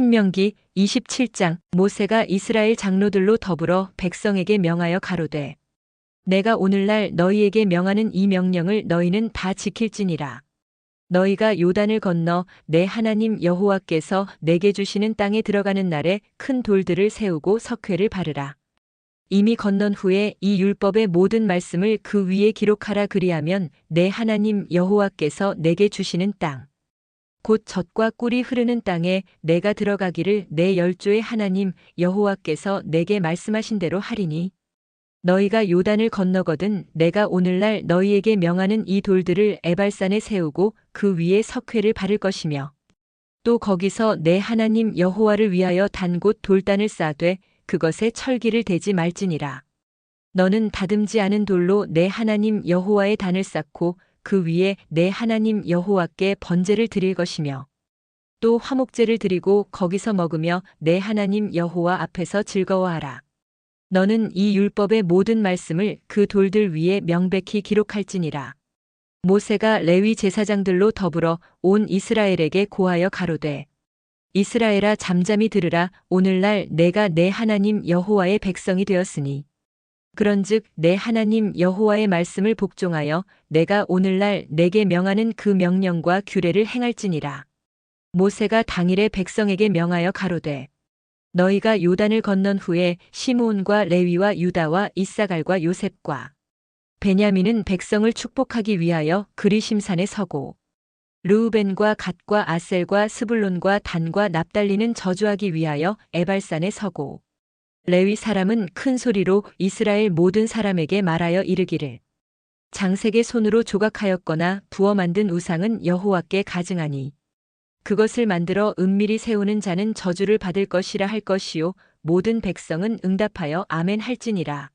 신명기 27장 모세가 이스라엘 장로들로 더불어 백성에게 명하여 가로되 내가 오늘날 너희에게 명하는 이 명령을 너희는 다 지킬지니라. 너희가 요단을 건너 내 하나님 여호와께서 내게 주시는 땅에 들어가는 날에 큰 돌들을 세우고 석회를 바르라. 이미 건넌 후에 이 율법의 모든 말씀을 그 위에 기록하라 그리하면 내 하나님 여호와께서 내게 주시는 땅 곧 젖과 꿀이 흐르는 땅에 내가 들어가기를 내 열조의 하나님 여호와께서 내게 말씀하신 대로 하리니 너희가 요단을 건너거든 내가 오늘날 너희에게 명하는 이 돌들을 에발산에 세우고 그 위에 석회를 바를 것이며 또 거기서 내 하나님 여호와를 위하여 단곳 돌단을 쌓되 그것에 철기를 대지 말지니라. 너는 다듬지 않은 돌로 내 하나님 여호와의 단을 쌓고 그 위에 내 하나님 여호와께 번제를 드릴 것이며 또 화목제를 드리고 거기서 먹으며 내 하나님 여호와 앞에서 즐거워하라. 너는 이 율법의 모든 말씀을 그 돌들 위에 명백히 기록할지니라. 모세가 레위 제사장들로 더불어 온 이스라엘에게 고하여 가로되 이스라엘아 잠잠히 들으라 오늘날 내가 내 하나님 여호와의 백성이 되었으니 그런즉 내 하나님 여호와의 말씀을 복종하여 내가 오늘날 내게 명하는 그 명령과 규례를 행할지니라. 모세가 당일에 백성에게 명하여 가로되 너희가 요단을 건넌 후에 시므온과 레위와 유다와 이사갈과 요셉과 베냐민은 백성을 축복하기 위하여 그리심산에 서고 르우벤과 갓과 아셀과 스불론과 단과 납달리는 저주하기 위하여 에발산에 서고 레위 사람은 큰 소리로 이스라엘 모든 사람에게 말하여 이르기를. 장색의 손으로 조각하였거나 부어 만든 우상은 여호와께 가증하니 그것을 만들어 은밀히 세우는 자는 저주를 받을 것이라 할 것이요 모든 백성은 응답하여 아멘 할지니라.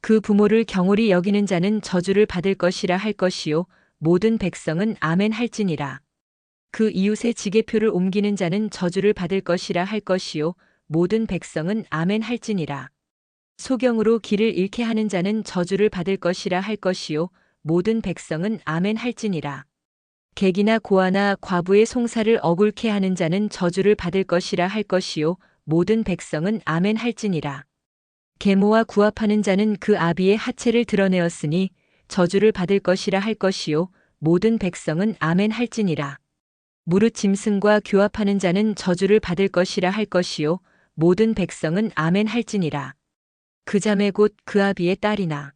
그 부모를 경홀히 여기는 자는 저주를 받을 것이라 할 것이요 모든 백성은 아멘 할지니라. 그 이웃의 지게표를 옮기는 자는 저주를 받을 것이라 할 것이요 모든 백성은 아멘 할지니라. 소경으로 길을 잃게 하는 자는 저주를 받을 것이라 할 것이요 모든 백성은 아멘 할지니라. 객이나 고아나 과부의 송사를 억울케 하는 자는 저주를 받을 것이라 할 것이요 모든 백성은 아멘 할지니라. 계모와 구합하는 자는 그 아비의 하체를 드러내었으니 저주를 받을 것이라 할 것이요 모든 백성은 아멘 할지니라. 무릇 짐승과 교합하는 자는 저주를 받을 것이라 할 것이요 모든 백성은 아멘 할지니라. 그 자매 곧 그 아비의 딸이나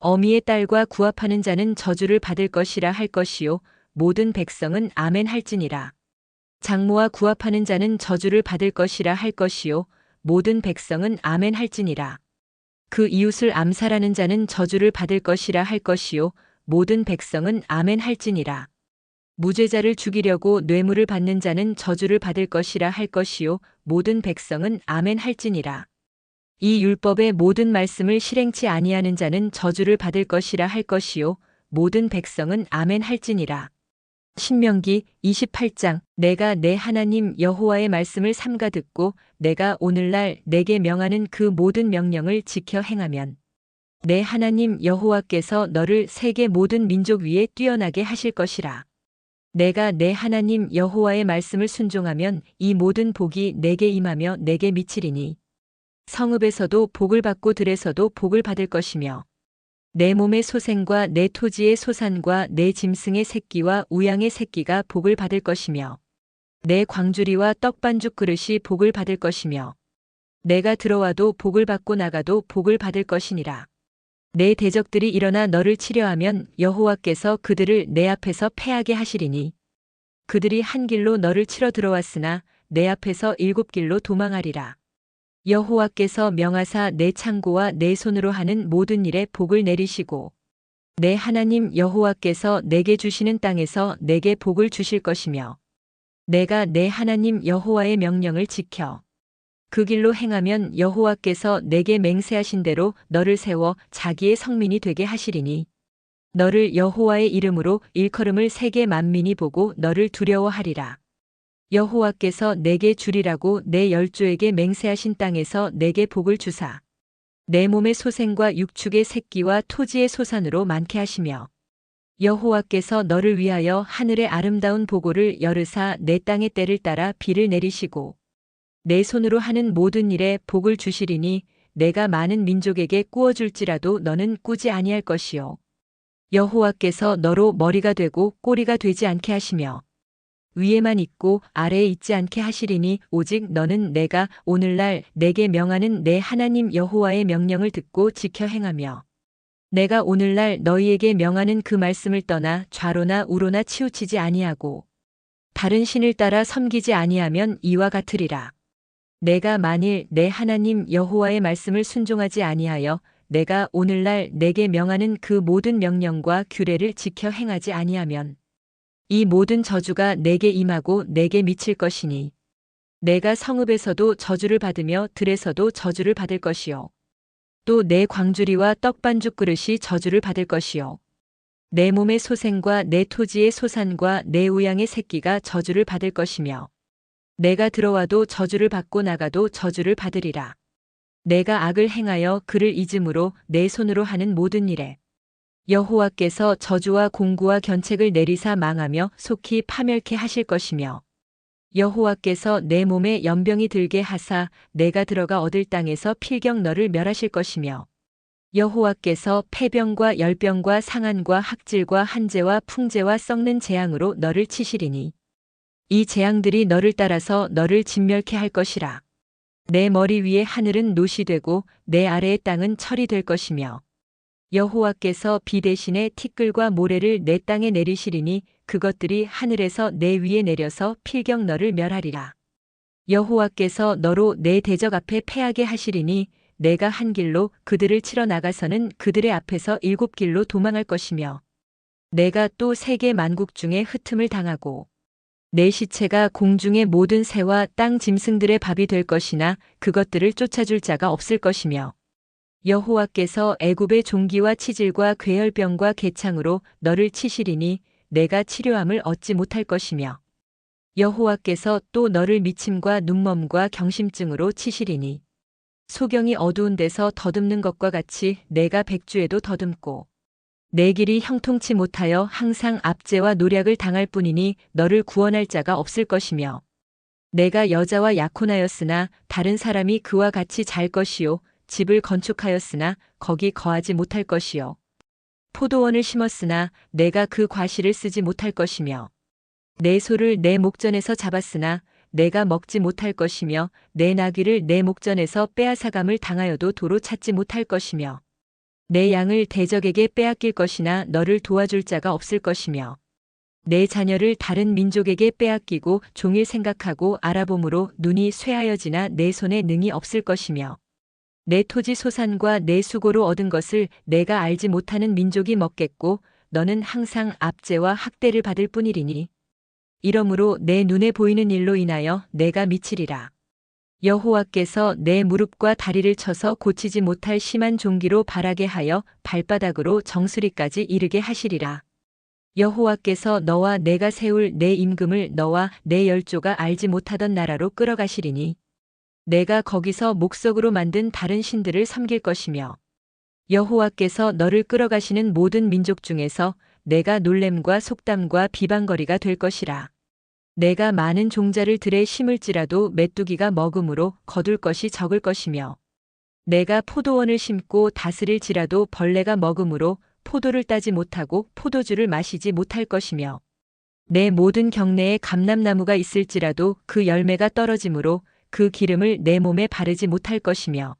어미의 딸과 구합하는 자는 저주를 받을 것이라 할 것이요 모든 백성은 아멘 할지니라. 장모와 구합하는 자는 저주를 받을 것이라 할 것이요 모든 백성은 아멘 할지니라. 그 이웃을 암살하는 자는 저주를 받을 것이라 할 것이요 모든 백성은 아멘 할지니라. 무죄자를 죽이려고 뇌물을 받는 자는 저주를 받을 것이라 할 것이요 모든 백성은 아멘 할지니라. 이 율법의 모든 말씀을 실행치 아니하는 자는 저주를 받을 것이라 할 것이요 모든 백성은 아멘 할지니라. 신명기 28장 내가 내 하나님 여호와의 말씀을 삼가 듣고 내가 오늘날 내게 명하는 그 모든 명령을 지켜 행하면 내 하나님 여호와께서 너를 세계 모든 민족 위에 뛰어나게 하실 것이라. 내가 내 하나님 여호와의 말씀을 순종하면 이 모든 복이 내게 임하며 내게 미치리니 성읍에서도 복을 받고 들에서도 복을 받을 것이며 내 몸의 소생과 내 토지의 소산과 내 짐승의 새끼와 우양의 새끼가 복을 받을 것이며 내 광주리와 떡반죽 그릇이 복을 받을 것이며 내가 들어와도 복을 받고 나가도 복을 받을 것이니라. 내 대적들이 일어나 너를 치려하면 여호와께서 그들을 내 앞에서 패하게 하시리니 그들이 한 길로 너를 치러 들어왔으나 내 앞에서 일곱 길로 도망하리라. 여호와께서 명하사 내 창고와 내 손으로 하는 모든 일에 복을 내리시고 내 하나님 여호와께서 내게 주시는 땅에서 내게 복을 주실 것이며 내가 내 하나님 여호와의 명령을 지켜 그 길로 행하면 여호와께서 내게 맹세하신 대로 너를 세워 자기의 성민이 되게 하시리니 너를 여호와의 이름으로 일컬음을 세계 만민이 보고 너를 두려워하리라. 여호와께서 내게 주리라고 내 열조에게 맹세하신 땅에서 내게 복을 주사 내 몸의 소생과 육축의 새끼와 토지의 소산으로 많게 하시며 여호와께서 너를 위하여 하늘의 아름다운 보고를 열으사 내 땅의 때를 따라 비를 내리시고 내 손으로 하는 모든 일에 복을 주시리니 내가 많은 민족에게 꾸어줄지라도 너는 꾸지 아니할 것이요. 여호와께서 너로 머리가 되고 꼬리가 되지 않게 하시며 위에만 있고 아래에 있지 않게 하시리니 오직 너는 내가 오늘날 내게 명하는 내 하나님 여호와의 명령을 듣고 지켜 행하며 내가 오늘날 너희에게 명하는 그 말씀을 떠나 좌로나 우로나 치우치지 아니하고 다른 신을 따라 섬기지 아니하면 이와 같으리라. 내가 만일 내 하나님 여호와의 말씀을 순종하지 아니하여 내가 오늘날 내게 명하는 그 모든 명령과 규례를 지켜 행하지 아니하면 이 모든 저주가 내게 임하고 내게 미칠 것이니 내가 성읍에서도 저주를 받으며 들에서도 저주를 받을 것이요. 또 내 광주리와 떡반죽 그릇이 저주를 받을 것이요. 내 몸의 소생과 내 토지의 소산과 내 우양의 새끼가 저주를 받을 것이며 내가 들어와도 저주를 받고 나가도 저주를 받으리라. 내가 악을 행하여 그를 잊음으로 내 손으로 하는 모든 일에 여호와께서 저주와 공구와 견책을 내리사 망하며 속히 파멸케 하실 것이며 여호와께서 내 몸에 연병이 들게 하사 내가 들어가 얻을 땅에서 필경 너를 멸하실 것이며 여호와께서 폐병과 열병과 상한과 학질과 한재와 풍재와 썩는 재앙으로 너를 치시리니 이 재앙들이 너를 따라서 너를 진멸케 할 것이라. 내 머리 위에 하늘은 노시 되고 내 아래의 땅은 철이 될 것이며 여호와께서 비 대신에 티끌과 모래를 내 땅에 내리시리니 그것들이 하늘에서 내 위에 내려서 필경 너를 멸하리라. 여호와께서 너로 내 대적 앞에 패하게 하시리니 내가 한 길로 그들을 치러 나가서는 그들의 앞에서 일곱 길로 도망할 것이며 내가 또 세계 만국 중에 흩음을 당하고 내 시체가 공중의 모든 새와 땅 짐승들의 밥이 될 것이나 그것들을 쫓아줄 자가 없을 것이며 여호와께서 애굽의 종기와 치질과 괴혈병과 개창으로 너를 치시리니 내가 치료함을 얻지 못할 것이며 여호와께서 또 너를 미침과 눈멈과 경심증으로 치시리니 소경이 어두운 데서 더듬는 것과 같이 내가 백주에도 더듬고 내 길이 형통치 못하여 항상 압제와 노략을 당할 뿐이니 너를 구원할 자가 없을 것이며 내가 여자와 약혼하였으나 다른 사람이 그와 같이 잘 것이요 집을 건축하였으나 거기 거하지 못할 것이요. 포도원을 심었으나 내가 그 과실을 쓰지 못할 것이며 내 소를 내 목전에서 잡았으나 내가 먹지 못할 것이며 내 나귀를 내 목전에서 빼앗아감을 당하여도 도로 찾지 못할 것이며 내 양을 대적에게 빼앗길 것이나 너를 도와줄 자가 없을 것이며 내 자녀를 다른 민족에게 빼앗기고 종일 생각하고 알아봄으로 눈이 쇠하여지나 내 손에 능이 없을 것이며 내 토지 소산과 내 수고로 얻은 것을 내가 알지 못하는 민족이 먹겠고 너는 항상 압제와 학대를 받을 뿐이리니 이러므로 내 눈에 보이는 일로 인하여 내가 미치리라. 여호와께서 내 무릎과 다리를 쳐서 고치지 못할 심한 종기로 바라게 하여 발바닥으로 정수리까지 이르게 하시리라. 여호와께서 너와 내가 세울 내 임금을 너와 내 열조가 알지 못하던 나라로 끌어가시리니 내가 거기서 목석으로 만든 다른 신들을 섬길 것이며 여호와께서 너를 끌어가시는 모든 민족 중에서 내가 놀램과 속담과 비방거리가 될 것이라. 내가 많은 종자를 들에 심을지라도 메뚜기가 먹음으로 거둘 것이 적을 것이며 내가 포도원을 심고 다스릴지라도 벌레가 먹음으로 포도를 따지 못하고 포도주를 마시지 못할 것이며 내 모든 경내에 감람나무가 있을지라도 그 열매가 떨어지므로 그 기름을 내 몸에 바르지 못할 것이며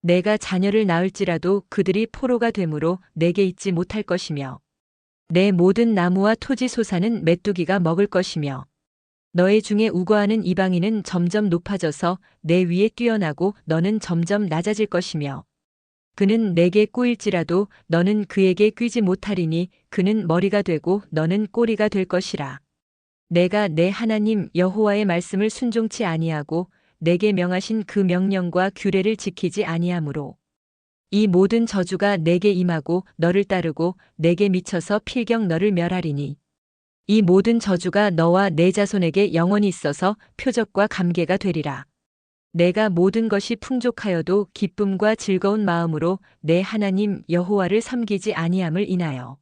내가 자녀를 낳을지라도 그들이 포로가 되므로 내게 있지 못할 것이며 내 모든 나무와 토지 소사는 메뚜기가 먹을 것이며 너의 중에 우거하는 이방인은 점점 높아져서 내 위에 뛰어나고 너는 점점 낮아질 것이며 그는 내게 꼬일지라도 너는 그에게 뀌지 못하리니 그는 머리가 되고 너는 꼬리가 될 것이라. 내가 내 하나님 여호와의 말씀을 순종치 아니하고 내게 명하신 그 명령과 규례를 지키지 아니하므로 이 모든 저주가 내게 임하고 너를 따르고 내게 미쳐서 필경 너를 멸하리니 이 모든 저주가 너와 내 자손에게 영원히 있어서 표적과 감개가 되리라. 내가 모든 것이 풍족하여도 기쁨과 즐거운 마음으로 내 하나님 여호와를 섬기지 아니함을 인하여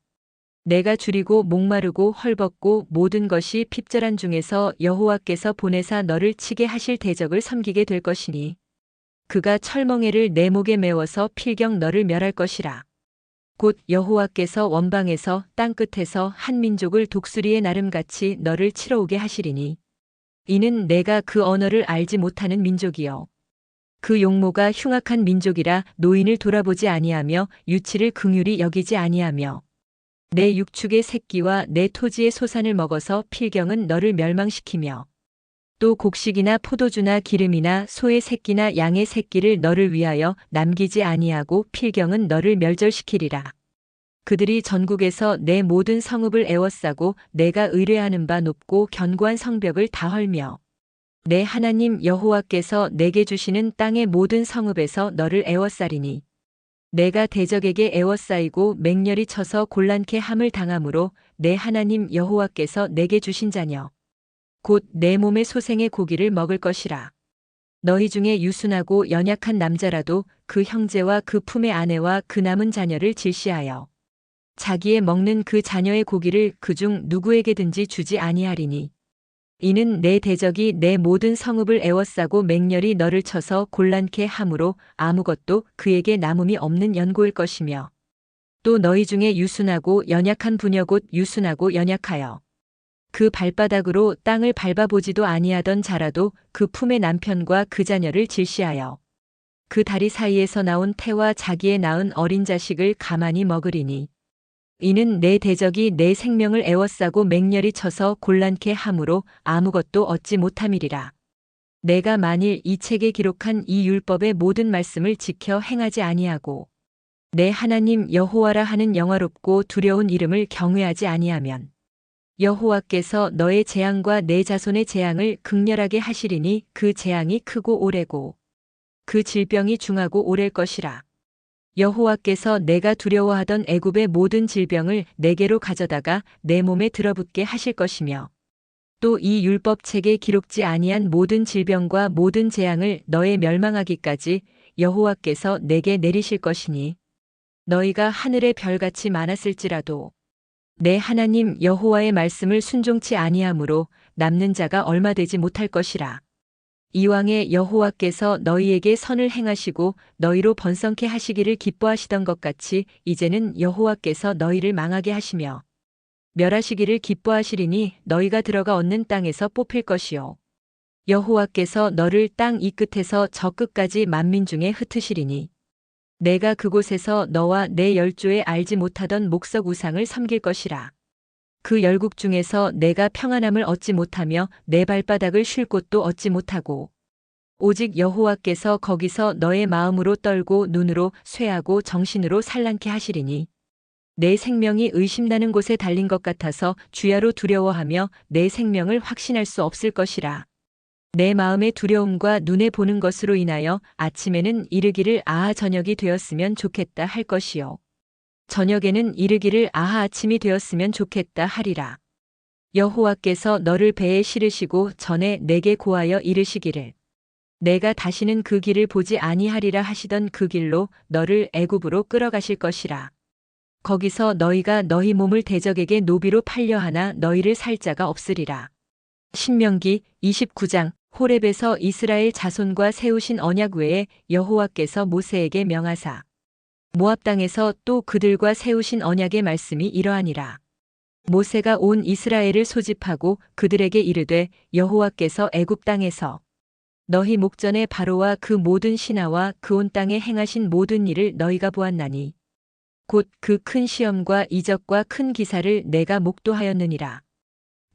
내가 줄이고 목마르고 헐벗고 모든 것이 핍절한 중에서 여호와께서 보내사 너를 치게 하실 대적을 섬기게 될 것이니 그가 철멍에를 내 목에 메워서 필경 너를 멸할 것이라. 곧 여호와께서 원방에서 땅 끝에서 한 민족을 독수리의 나름같이 너를 치러 오게 하시리니 이는 내가 그 언어를 알지 못하는 민족이요. 그 용모가 흉악한 민족이라 노인을 돌아보지 아니하며 유치를 긍휼히 여기지 아니하며 내 육축의 새끼와 내 토지의 소산을 먹어서 필경은 너를 멸망시키며 또 곡식이나 포도주나 기름이나 소의 새끼나 양의 새끼를 너를 위하여 남기지 아니하고 필경은 너를 멸절시키리라. 그들이 전국에서 내 모든 성읍을 애워싸고 내가 의뢰하는 바 높고 견고한 성벽을 다 헐며 내 하나님 여호와께서 내게 주시는 땅의 모든 성읍에서 너를 애워싸리니 내가 대적에게 애워싸이고 맹렬히 쳐서 곤란케 함을 당함으로 내 하나님 여호와께서 내게 주신 자녀 곧 내 몸의 소생의 고기를 먹을 것이라. 너희 중에 유순하고 연약한 남자라도 그 형제와 그 품의 아내와 그 남은 자녀를 질시하여 자기의 먹는 그 자녀의 고기를 그 중 누구에게든지 주지 아니하리니. 이는 내 대적이 내 모든 성읍을 애워싸고 맹렬히 너를 쳐서 곤란케 함으로 아무것도 그에게 남음이 없는 연고일 것이며 또 너희 중에 유순하고 연약한 부녀 곧 유순하고 연약하여 그 발바닥으로 땅을 밟아보지도 아니하던 자라도 그 품의 남편과 그 자녀를 질시하여 그 다리 사이에서 나온 태와 자기의 낳은 어린 자식을 가만히 먹으리니 이는 내 대적이 내 생명을 애워싸고 맹렬히 쳐서 곤란케 함으로 아무것도 얻지 못함이리라. 내가 만일 이 책에 기록한 이 율법의 모든 말씀을 지켜 행하지 아니하고 내 하나님 여호와라 하는 영화롭고 두려운 이름을 경외하지 아니하면 여호와께서 너의 재앙과 내 자손의 재앙을 극렬하게 하시리니 그 재앙이 크고 오래고 그 질병이 중하고 오랠 것이라. 여호와께서 내가 두려워하던 애굽의 모든 질병을 내게로 가져다가 내 몸에 들어붙게 하실 것이며 또 이 율법책에 기록지 아니한 모든 질병과 모든 재앙을 너의 멸망하기까지 여호와께서 내게 내리실 것이니 너희가 하늘의 별같이 많았을지라도 내 하나님 여호와의 말씀을 순종치 아니하므로 남는 자가 얼마 되지 못할 것이라. 이왕에 여호와께서 너희에게 선을 행하시고 너희로 번성케 하시기를 기뻐하시던 것 같이 이제는 여호와께서 너희를 망하게 하시며 멸하시기를 기뻐하시리니 너희가 들어가 얻는 땅에서 뽑힐 것이요 여호와께서 너를 땅 이 끝에서 저 끝까지 만민 중에 흩으시리니 내가 그곳에서 너와 내 열조에 알지 못하던 목석 우상을 섬길 것이라. 그 열국 중에서 내가 평안함을 얻지 못하며 내 발바닥을 쉴 곳도 얻지 못하고 오직 여호와께서 거기서 너의 마음으로 떨고 눈으로 쇠하고 정신으로 산란케 하시리니 내 생명이 의심나는 곳에 달린 것 같아서 주야로 두려워하며 내 생명을 확신할 수 없을 것이라. 내 마음의 두려움과 눈에 보는 것으로 인하여 아침에는 이르기를 아하 저녁이 되었으면 좋겠다 할 것이요. 저녁에는 이르기를 아하 아침이 되었으면 좋겠다 하리라. 여호와께서 너를 배에 실으시고 전에 내게 고하여 이르시기를 내가 다시는 그 길을 보지 아니하리라 하시던 그 길로 너를 애굽으로 끌어가실 것이라. 거기서 너희가 너희 몸을 대적에게 노비로 팔려 하나 너희를 살 자가 없으리라. 신명기 29장 호렙에서 이스라엘 자손과 세우신 언약 외에 여호와께서 모세에게 명하사 모압 땅에서 또 그들과 세우신 언약의 말씀이 이러하니라. 모세가 온 이스라엘을 소집하고 그들에게 이르되 여호와께서 애굽 땅에서 너희 목전에 바로와 그 모든 신하와 그 온 땅에 행하신 모든 일을 너희가 보았나니 곧 그 큰 시험과 이적과 큰 기사를 내가 목도하였느니라.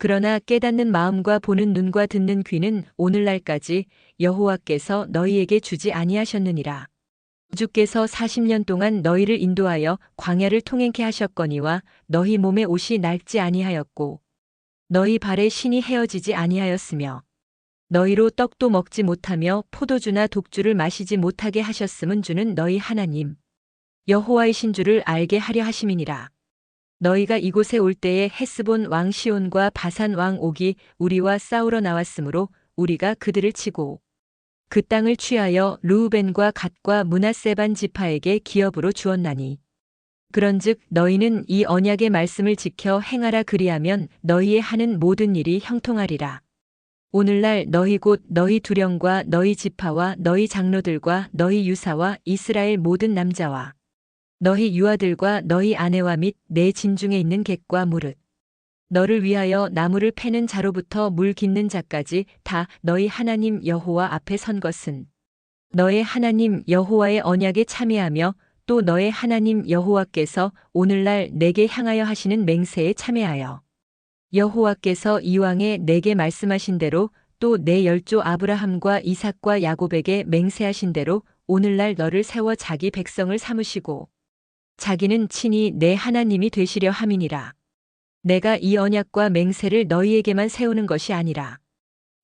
그러나 깨닫는 마음과 보는 눈과 듣는 귀는 오늘날까지 여호와께서 너희에게 주지 아니하셨느니라. 주께서 40년 동안 너희를 인도하여 광야를 통행케 하셨거니와 너희 몸에 옷이 낡지 아니하였고 너희 발에 신이 헤어지지 아니하였으며 너희로 떡도 먹지 못하며 포도주나 독주를 마시지 못하게 하셨음은 주는 너희 하나님 여호와이신 줄을 알게 하려 하심이니라. 너희가 이곳에 올 때에 헤스본 왕 시온과 바산 왕 옥이 우리와 싸우러 나왔으므로 우리가 그들을 치고 그 땅을 취하여 루우벤과 갓과 문하세반 지파에게 기업으로 주었나니 그런즉 너희는 이 언약의 말씀을 지켜 행하라 그리하면 너희의 하는 모든 일이 형통하리라. 오늘날 너희 곧 너희 두령과 너희 지파와 너희 장로들과 너희 유사와 이스라엘 모든 남자와 너희 유아들과 너희 아내와 및 내 진중에 있는 객과 무릇. 너를 위하여 나무를 패는 자로부터 물 깃는 자까지 다 너희 하나님 여호와 앞에 선 것은. 너의 하나님 여호와의 언약에 참여하며 또 너의 하나님 여호와께서 오늘날 내게 향하여 하시는 맹세에 참여하여. 여호와께서 이왕에 내게 말씀하신 대로 또 내 열조 아브라함과 이삭과 야곱에게 맹세하신 대로 오늘날 너를 세워 자기 백성을 삼으시고 자기는 친히 내 하나님이 되시려 함이니라. 내가 이 언약과 맹세를 너희에게만 세우는 것이 아니라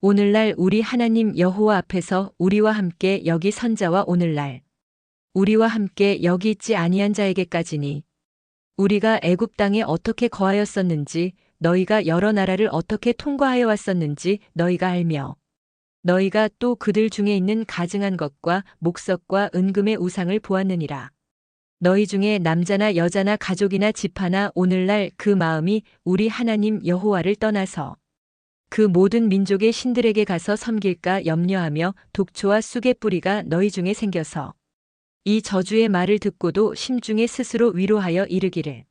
오늘날 우리 하나님 여호와 앞에서 우리와 함께 여기 선자와 오늘날 우리와 함께 여기 있지 아니한 자에게까지니 우리가 애굽 땅에 어떻게 거하였었는지 너희가 여러 나라를 어떻게 통과하여 왔었는지 너희가 알며 너희가 또 그들 중에 있는 가증한 것과 목석과 은금의 우상을 보았느니라. 너희 중에 남자나 여자나 가족이나 집 하나 오늘날 그 마음이 우리 하나님 여호와를 떠나서 그 모든 민족의 신들에게 가서 섬길까 염려하며 독초와 쑥의 뿌리가 너희 중에 생겨서 이 저주의 말을 듣고도 심중에 스스로 위로하여 이르기를.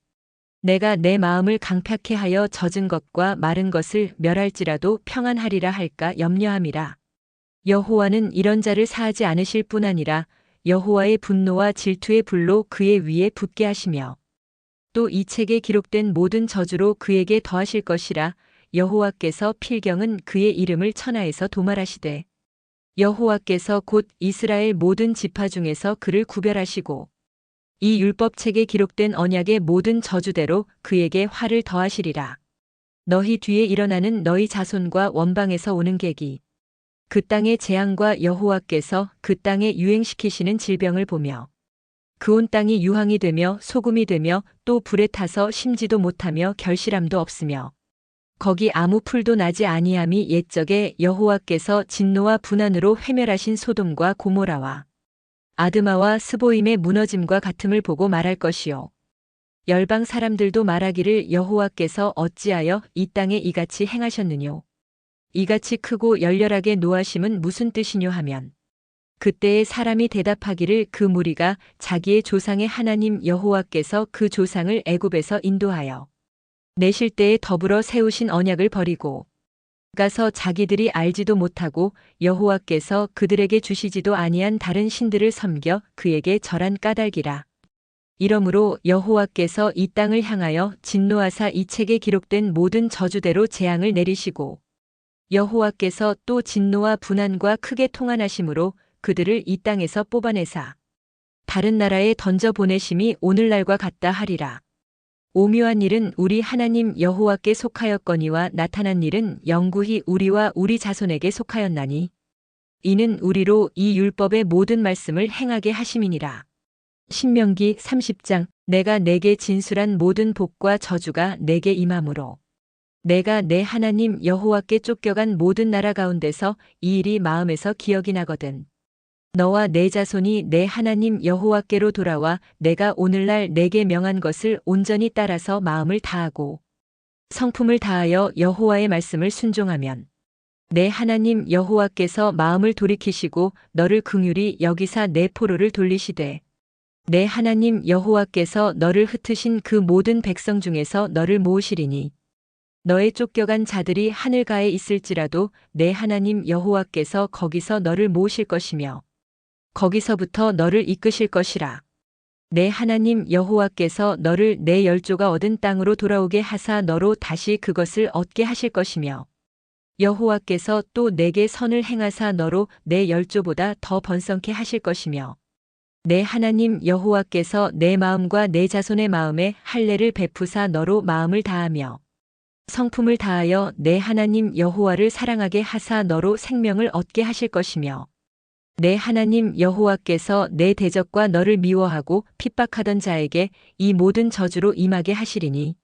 내가 내 마음을 강팍해 하여 젖은 것과 마른 것을 멸할지라도 평안하리라 할까 염려함이라. 여호와는 이런 자를 사하지 않으실 뿐 아니라 여호와의 분노와 질투의 불로 그의 위에 붙게 하시며 또 이 책에 기록된 모든 저주로 그에게 더하실 것이라 여호와께서 필경은 그의 이름을 천하에서 도말하시되 여호와께서 곧 이스라엘 모든 지파 중에서 그를 구별하시고 이 율법책에 기록된 언약의 모든 저주대로 그에게 화를 더하시리라. 너희 뒤에 일어나는 너희 자손과 원방에서 오는 객이 그 땅의 재앙과 여호와께서 그 땅에 유행시키시는 질병을 보며 그 온 땅이 유황이 되며 소금이 되며 또 불에 타서 심지도 못하며 결실함도 없으며 거기 아무 풀도 나지 아니함이 옛적에 여호와께서 진노와 분한으로 회멸하신 소돔과 고모라와 아드마와 스보임의 무너짐과 같음을 보고 말할 것이요. 열방 사람들도 말하기를 여호와께서 어찌하여 이 땅에 이같이 행하셨느뇨 이같이 크고 열렬하게 노하심은 무슨 뜻이뇨 하면 그때에 사람이 대답하기를 그 무리가 자기의 조상의 하나님 여호와께서 그 조상을 애굽에서 인도하여 내실 때에 더불어 세우신 언약을 버리고 가서 자기들이 알지도 못하고 여호와께서 그들에게 주시지도 아니한 다른 신들을 섬겨 그에게 절한 까닭이라. 이러므로 여호와께서 이 땅을 향하여 진노하사 이 책에 기록된 모든 저주대로 재앙을 내리시고 여호와께서 또 진노와 분한과 크게 통한하심으로 그들을 이 땅에서 뽑아내사 다른 나라에 던져 보내심이 오늘날과 같다 하리라. 오묘한 일은 우리 하나님 여호와께 속하였거니와 나타난 일은 영구히 우리와 우리 자손에게 속하였나니 이는 우리로 이 율법의 모든 말씀을 행하게 하심이니라. 신명기 30장 내가 내게 진술한 모든 복과 저주가 내게 임함으로 내가 내 하나님 여호와께 쫓겨간 모든 나라 가운데서 이 일이 마음에서 기억이 나거든. 너와 내 자손이 내 하나님 여호와께로 돌아와 내가 오늘날 내게 명한 것을 온전히 따라서 마음을 다하고 성품을 다하여 여호와의 말씀을 순종하면 내 하나님 여호와께서 마음을 돌이키시고 너를 긍휼히 여기사 내 포로를 돌리시되 내 하나님 여호와께서 너를 흩으신 그 모든 백성 중에서 너를 모으시리니 너의 쫓겨간 자들이 하늘가에 있을지라도 내 하나님 여호와께서 거기서 너를 모으실 것이며 거기서부터 너를 이끄실 것이라. 내 하나님 여호와께서 너를 내 열조가 얻은 땅으로 돌아오게 하사 너로 다시 그것을 얻게 하실 것이며 여호와께서 또 내게 선을 행하사 너로 내 열조보다 더 번성케 하실 것이며 내 하나님 여호와께서 내 마음과 내 자손의 마음에 할례를 베푸사 너로 마음을 다하며 성품을 다하여 내 하나님 여호와를 사랑하게 하사 너로 생명을 얻게 하실 것이며 내 하나님 여호와께서 내 대적과 너를 미워하고 핍박하던 자에게 이 모든 저주로 임하게 하시리니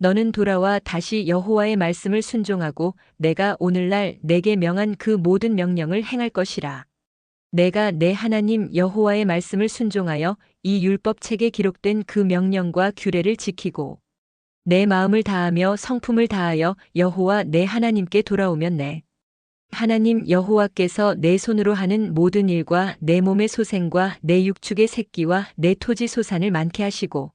너는 돌아와 다시 여호와의 말씀을 순종하고 내가 오늘날 내게 명한 그 모든 명령을 행할 것이라. 내가 내 하나님 여호와의 말씀을 순종하여 이 율법책에 기록된 그 명령과 규례를 지키고 내 마음을 다하며 성품을 다하여 여호와 내 하나님께 돌아오면 내 하나님 여호와께서 내 손으로 하는 모든 일과 내 몸의 소생과 내 육축의 새끼와 내 토지 소산을 많게 하시고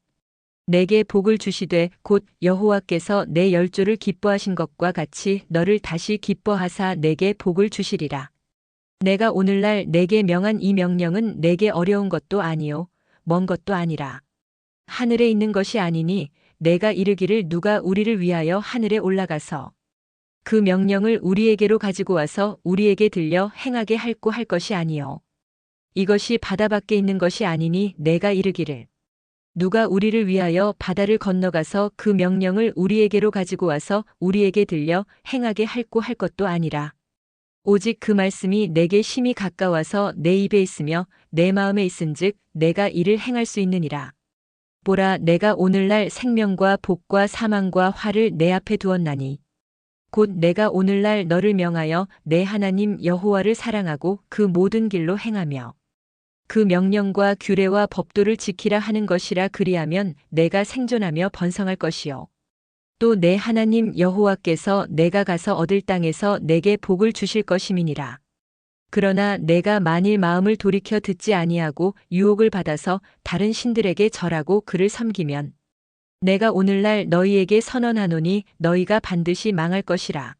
내게 복을 주시되 곧 여호와께서 내 열조를 기뻐하신 것과 같이 너를 다시 기뻐하사 내게 복을 주시리라. 내가 오늘날 내게 명한 이 명령은 내게 어려운 것도 아니요 먼 것도 아니라 하늘에 있는 것이 아니니 내가 이르기를 누가 우리를 위하여 하늘에 올라가서 그 명령을 우리에게로 가지고 와서 우리에게 들려 행하게 할고 할 것이 아니요 이것이 바다 밖에 있는 것이 아니니 내가 이르기를 누가 우리를 위하여 바다를 건너가서 그 명령을 우리에게로 가지고 와서 우리에게 들려 행하게 할고 할 것도 아니라 오직 그 말씀이 내게 심히 가까워서 내 입에 있으며 내 마음에 있은즉 내가 이를 행할 수 있느니라. 보라 내가 오늘날 생명과 복과 사망과 화를 내 앞에 두었나니 곧 내가 오늘날 너를 명하여 내 하나님 여호와를 사랑하고 그 모든 길로 행하며 그 명령과 규례와 법도를 지키라 하는 것이라 그리하면 내가 생존하며 번성할 것이요 또 내 하나님 여호와께서 내가 가서 얻을 땅에서 내게 복을 주실 것임이니라. 그러나 내가 만일 마음을 돌이켜 듣지 아니하고 유혹을 받아서 다른 신들에게 절하고 그를 섬기면 내가 오늘날 너희에게 선언하노니 너희가 반드시 망할 것이라.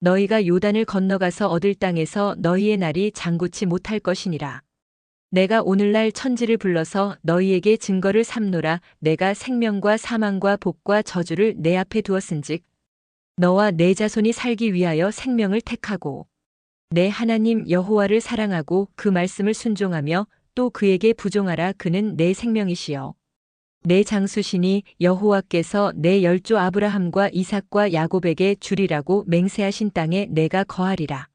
너희가 요단을 건너가서 얻을 땅에서 너희의 날이 장구치 못할 것이니라. 내가 오늘날 천지를 불러서 너희에게 증거를 삼노라 내가 생명과 사망과 복과 저주를 내 앞에 두었은즉 너와 내 자손이 살기 위하여 생명을 택하고 내 하나님 여호와를 사랑하고 그 말씀을 순종하며 또 그에게 부종하라. 그는 내 생명이시여 내 장수시니 여호와께서 내 열조 아브라함과 이삭과 야곱에게 주리라고 맹세하신 땅에 내가 거하리라